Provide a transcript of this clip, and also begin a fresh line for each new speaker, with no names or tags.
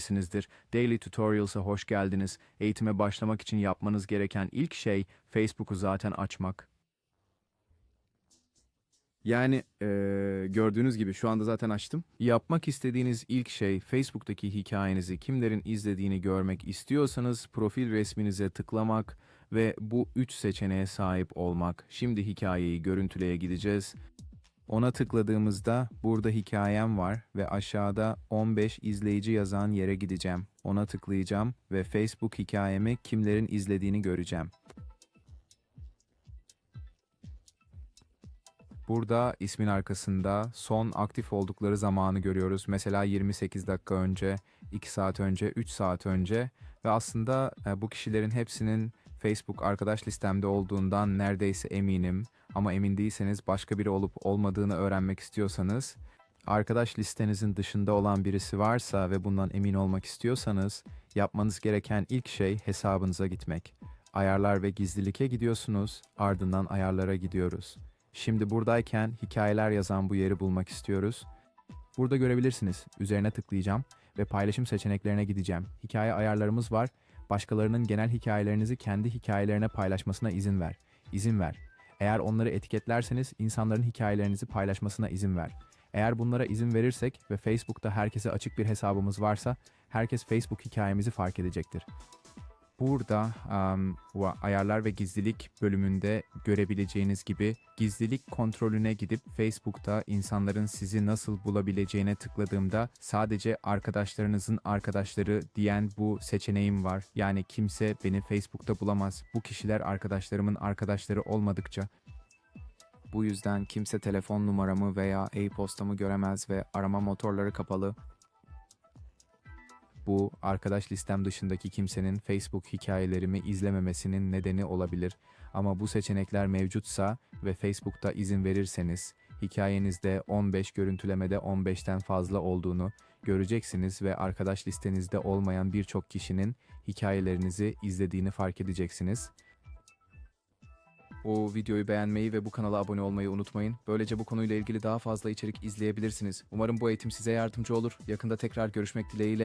sinizdir. Daily Tutorials'a hoş geldiniz. Eğitime başlamak için yapmanız gereken ilk şey Facebook'u zaten açmak.
Yani eee, gördüğünüz gibi şu anda zaten açtım.
Yapmak istediğiniz ilk şey Facebook'taki hikayenizi kimlerin izlediğini görmek istiyorsanız profil resminize tıklamak ve bu üç seçeneğe sahip olmak. Şimdi hikayeyi görüntüleye gideceğiz. Ona tıkladığımızda burada hikayem var ve aşağıda 15 izleyici yazan yere gideceğim. Ona tıklayacağım ve Facebook hikayemi kimlerin izlediğini göreceğim. Burada ismin arkasında son aktif oldukları zamanı görüyoruz. Mesela 28 dakika önce, 2 saat önce, 3 saat önce ve aslında e, bu kişilerin hepsinin Facebook arkadaş listemde olduğundan neredeyse eminim. Ama emin değilseniz başka biri olup olmadığını öğrenmek istiyorsanız arkadaş listenizin dışında olan birisi varsa ve bundan emin olmak istiyorsanız yapmanız gereken ilk şey hesabınıza gitmek. Ayarlar ve gizlilik'e gidiyorsunuz, ardından ayarlara gidiyoruz. Şimdi buradayken hikayeler yazan bu yeri bulmak istiyoruz. Burada görebilirsiniz. Üzerine tıklayacağım ve paylaşım seçeneklerine gideceğim. Hikaye ayarlarımız var. Başkalarının genel hikayelerinizi kendi hikayelerine paylaşmasına izin ver. İzin ver. Eğer onları etiketlerseniz insanların hikayelerinizi paylaşmasına izin ver. Eğer bunlara izin verirsek ve Facebook'ta herkese açık bir hesabımız varsa herkes Facebook hikayemizi fark edecektir. Burada bu ayarlar ve gizlilik bölümünde görebileceğiniz gibi gizlilik kontrolüne gidip Facebook'ta insanların sizi nasıl bulabileceğine tıkladığımda sadece arkadaşlarınızın arkadaşları diyen bu seçeneğim var. Yani kimse beni Facebook'ta bulamaz. Bu kişiler arkadaşlarımın arkadaşları olmadıkça. Bu yüzden kimse telefon numaramı veya e-postamı göremez ve arama motorları kapalı. Bu arkadaş listem dışındaki kimsenin Facebook hikayelerimi izlememesinin nedeni olabilir. Ama bu seçenekler mevcutsa ve Facebook'ta izin verirseniz hikayenizde 15 görüntülemede 15'ten fazla olduğunu göreceksiniz ve arkadaş listenizde olmayan birçok kişinin hikayelerinizi izlediğini fark edeceksiniz. O videoyu beğenmeyi ve bu kanala abone olmayı unutmayın. Böylece bu konuyla ilgili daha fazla içerik izleyebilirsiniz. Umarım bu eğitim size yardımcı olur. Yakında tekrar görüşmek dileğiyle.